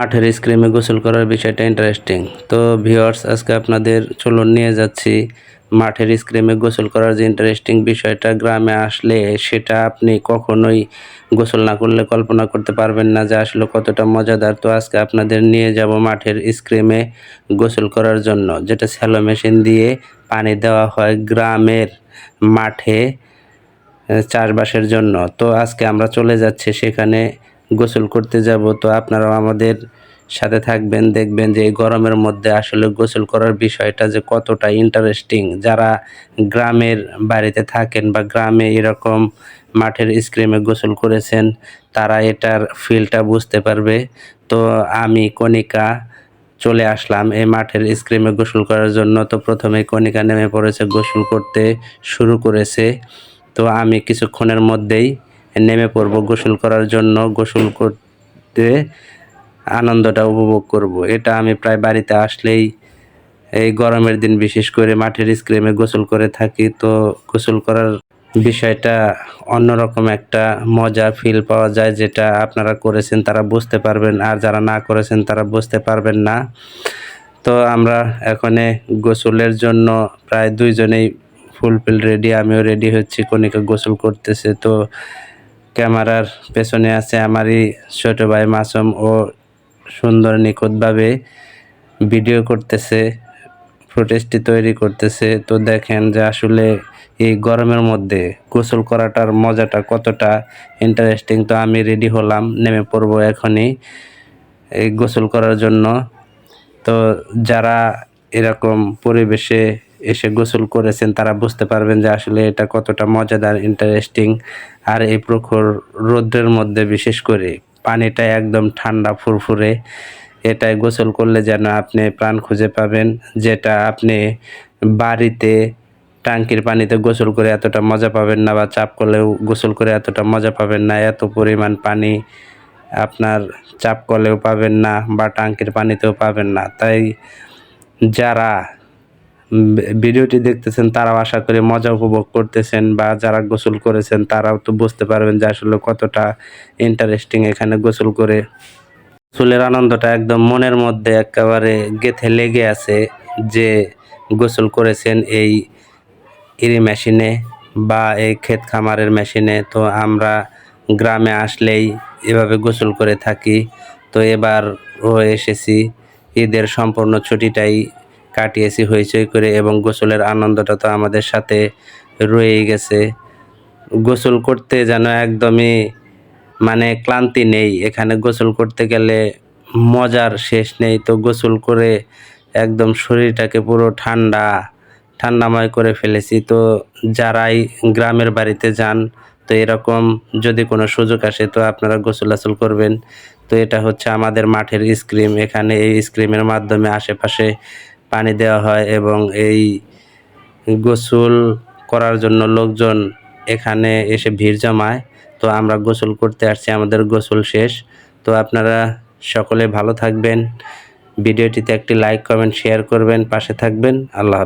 মাঠের স্ক্রিমে গোসল করার বিষয়টা ইন্টারেস্টিং তো ভিউয়ার্স আজকে আপনাদের চলুন নিয়ে যাচ্ছি। মাঠের স্ক্রিমে গোসল করার যে ইন্টারেস্টিং বিষয়টা গ্রামে আসলে সেটা আপনি কখনোই গোসল না করলে কল্পনা করতে পারবেন না যে আসলে কতটা মজাদার। তো আজকে আপনাদের নিয়ে যাব মাঠের স্ক্রিমে গোসল করার জন্য, যেটা স্যালো মেশিন দিয়ে পানি দেওয়া হয় গ্রামের মাঠে চাষবাসের জন্য। তো আজকে আমরা চলে যাচ্ছি সেখানে গোসল করতে যাব, তো আপনারাও আমাদের সাথে থাকবেন, দেখবেন যে এই গরমের মধ্যে আসলে গোসল করার বিষয়টা যে কতটা ইন্টারেস্টিং যারা গ্রামের বাড়িতে থাকেন বা গ্রামে এরকম মাঠের স্ক্রিমে গোসল করেছেন, তারা এটার ফিলটা বুঝতে পারবে। তো আমি কণিকা চলে আসলাম এই মাঠের স্ক্রিমে গোসল করার জন্য। তো প্রথমে কণিকা নেমে পড়েছে, গোসল করতে শুরু করেছে। তো আমি কিছুক্ষণের মধ্যেই নেমে পড়ব, গোসল করার জন্য গোসল করতে আনন্দটা উপভোগ করব। এটা আমি প্রায় বাড়িতে আসলেই এই গরমের দিন বিশেষ করে মাঠের স্ক্রিমে গোসল করে থাকি। তো গোসল করার বিষয়টা অন্যরকম একটা মজা ফিল পাওয়া যায় যেটা আপনারা করেছেন তারা বুঝতে পারবেন, আর যারা না করেছেন তারা বুঝতে পারবেন না। তো আমরা এখানে গোসলের জন্য প্রায় দুইজনেই ফুলফিল রেডি আমিও রেডি হচ্ছি কনিকা গোসল করতেছে। তো ক্যামেরার পেছনে আছে আমারই ছোট ভাই মাসুম। ও সুন্দর, নিখুঁতভাবে ভিডিও করতেছে ফুটেজটি তৈরি করতেছে। তো দেখেন যে আসলে এই গরমের মধ্যে গোসল করাটার মজাটা কতটা ইন্টারেস্টিং তো আমি রেডি হলাম, নেমে পড়ব এখনই এই গোসল করার জন্য। তো যারা এরকম পরিবেশে এসে গোসল করেছেন, তারা বুঝতে পারবেন যে আসলে এটা কতটা মজাদার ইন্টারেস্টিং আর এই প্রখর রৌদ্রের মধ্যে বিশেষ করে পানিটা একদম ঠান্ডা ফুরফুরে এটাই গোসল করলে যেন আপনি প্রাণ খুঁজে পাবেন, যেটা আপনি বাড়িতে ট্যাঙ্কির পানিতে গোসল করে এতটা মজা পাবেন না বা চাপ করলেও গোসল করে এতটা মজা পাবেন না, এত পরিমাণ পানি আপনার চাপ কলেও পাবেন না বা টাঙ্কির পানিতেও পাবেন না। তাই যারা ভিডিওটি দেখতেছেন, তারাও আশা করি মজা উপভোগ করতেছেন বা যারা গোসল করেছেন, তারাও তো বুঝতে পারবেন যে আসলে কতটা ইন্টারেস্টিং এখানে গোসল করে। গোসলের আনন্দটা একদম মনের মধ্যে একেবারে গেথে লেগে আছে যে গোসল করেছেন এই ইরি মেশিনে বা এই ক্ষেত খামারের মেশিনে। তো আমরা গ্রামে আসলেই এভাবে গোসল করে থাকি। তো এবার ও এসেছি, ঈদের সম্পূর্ণ ছুটিটাই কাটিয়েছি, হইচই করে এবং গোসলের আনন্দটা তো আমাদের সাথে রয়েই গেছে। গোসল করতে যেন একদমই মানে ক্লান্তি নেই, এখানে গোসল করতে গেলে মজার শেষ নেই। তো গোসল করে একদম শরীরটাকে পুরো ঠান্ডা, ঠান্ডাময় করে ফেলেছি। তো যারাই গ্রামের বাড়িতে যান, তো এরকম যদি কোনো সুযোগ আসে, তো আপনারা গোসল আসল করবেন। তো এটা হচ্ছে আমাদের মাঠের স্ক্রিম, এখানে এই স্ক্রিমের মাধ্যমে আশেপাশে পানি দেওয়া হয় এবং এই গোসল করার জন্য লোকজন এখানে এসে ভিড় জমায়। তো আমরা গোসল করতে আসছি, আমাদের গোসল শেষ। তো আপনারা সকলে ভালো থাকবেন। ভিডিওটিতে একটি লাইক কমেন্ট শেয়ার করবেন, পাশে থাকবেন। আল্লাহ